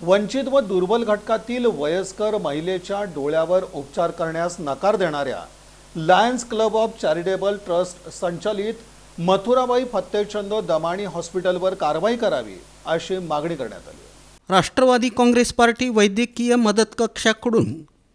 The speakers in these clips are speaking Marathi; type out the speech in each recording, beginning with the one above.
वंचित व दुर्बल घटकातील वयस्कर महिलेच्या डोळ्यावर उपचार करण्यास नकार देणाऱ्या Lions Club of Charitable Trust संचालित मथुराबाई फत्तेचंद दमाणी हॉस्पिटलवर कारवाई करावी अशी मागणी करण्यात आली. राष्ट्रवादी काँग्रेस पार्टी वैद्यकीय मदत कक्षाकडून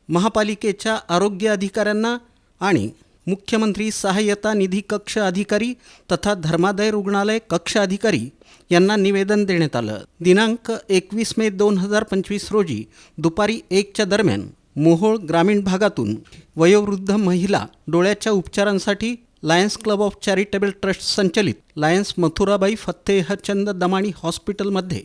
महापालिकेच्या आरोग्य अधिकाऱ्यांना आणि मुख्यमंत्री सहाय्यता निधी कक्ष अधिकारी तथा धर्मादय रुग्णालय कक्ष अधिकारी यांना निवेदन देण्यात आलं. दिनांक एकवीस मे दोन हजार पंचवीस रोजी दुपारी एकच्या दरम्यान मोहोळ ग्रामीण भागातून वयोवृद्ध महिला डोळ्याच्या उपचारांसाठी Lions Club of Charitable Trust संचलित लायन्स मथुराबाई फत्तेहचंद दमाणी हॉस्पिटलमध्ये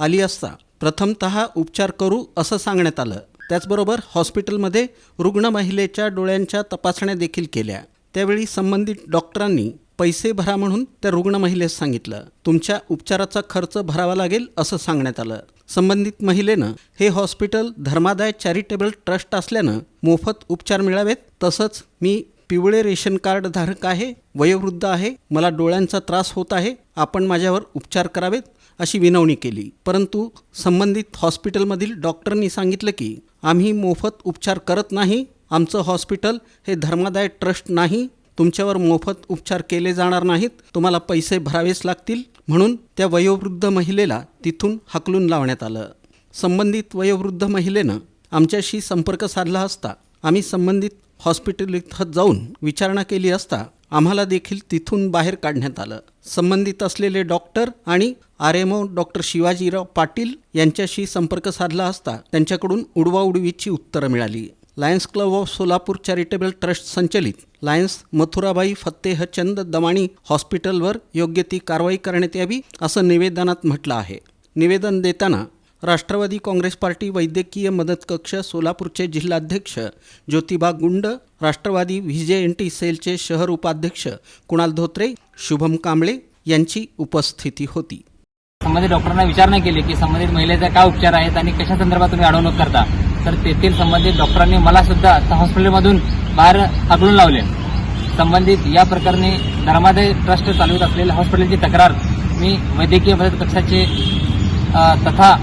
आली असता प्रथमतः उपचार करू असं सांगण्यात आलं. त्याचबरोबर हॉस्पिटलमध्ये रुग्ण महिलेच्या डोळ्यांच्या तपासण्या देखील केल्या. त्यावेळी संबंधित डॉक्टरांनी पैसे भरा म्हणून त्या रुग्ण महिलेस सांगितलं. तुमच्या उपचाराचा खर्च भरावा लागेल असं सांगण्यात आलं. संबंधित महिलेनं हे हॉस्पिटल धर्मादाय चॅरिटेबल ट्रस्ट असल्यानं मोफत उपचार मिळावेत. तसंच मी पिवळे रेशन कार्ड धारक आहे वयोवृद्ध आहे मला डोळ्यांचा त्रास होत आहे आपण माझ्यावर उपचार करावेत अशी विनवणी केली. परंतु संबंधित हॉस्पिटलमधील डॉक्टरनी सांगितलं की आम्ही मोफत उपचार करत नाही आमचं हॉस्पिटल हे धर्मादाय ट्रस्ट नाही तुमच्यावर मोफत उपचार केले जाणार नाहीत तुम्हाला पैसे भरावेच लागतील म्हणून त्या वयोवृद्ध महिलेला तिथून हाकलून लावण्यात आलं. संबंधित वयोवृद्ध महिलेनं आमच्याशी संपर्क साधला असता आम्ही संबंधित हॉस्पिटल इथं जाऊन विचारणा केली असता आम्हाला देखील तिथून बाहेर काढण्यात आलं. संबंधित असलेले डॉक्टर आणि R M O doctor Shivajirao Patil यांच्याशी संपर्क साधला असता त्यांच्याकडून उडवाउडवीची उत्तरं मिळाली. Lions Club of Solapur Charitable Trust संचलित लायन्स मथुराबाई फत्तेहचंद दमाणी हॉस्पिटलवर योग्य ती कारवाई करण्यात यावी असं निवेदनात म्हटलं आहे. निवेदन देताना राष्ट्रवादी काँग्रेस पार्टी वैद्यकीय मदत कक्ष सोलापूरचे जिल्हाध्यक्ष Jyotiba Gund Rashtrawadi VJ N T सेलचे शहर उपाध्यक्ष कुणाल धोत्रे शुभम कांबळे यांची उपस्थिती होती. संबंधित डॉक्टरांना विचारणा केली की संबंधित महिलेचा काय उपचार आहेत आणि कशा संदर्भात तुम्ही अडवणूक करता? तर तेथील संबंधित डॉक्टरांनी मला सुद्धा हॉस्पिटलमधून बाहेर हाकलून लावले. संबंधित या प्रकरणी धर्मादाय ट्रस्ट चालवत असलेल्या हॉस्पिटलची तक्रार मी वैद्यकीय मदत कक्षाचे तथा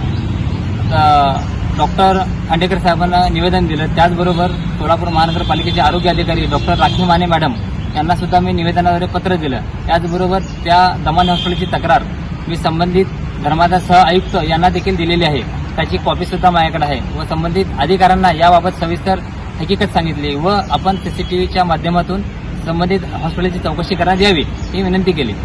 डॉक्टर खांडेकर साहेबांना निवेदन दिलं. त्याचबरोबर सोलापूर महानगरपालिकेचे आरोग्य अधिकारी डॉक्टर राखी माने मॅडम यांना सुद्धा मी निवेदनाद्वारे पत्र दिलं. त्याचबरोबर त्या दमान हॉस्पिटलची तक्रार मी संबंधित धर्मादाय सह आयुक्त यांना देखील दिलेली आहे. त्याची कॉपी सुद्धा माझ्याकडे आहे व संबंधित अधिकाऱ्यांना याबाबत सविस्तर हकीकत सांगितली व आपण सीसीटीव्हीच्या माध्यमातून संबंधित हॉस्पिटलची चौकशी करण्यात यावी ही विनंती केली.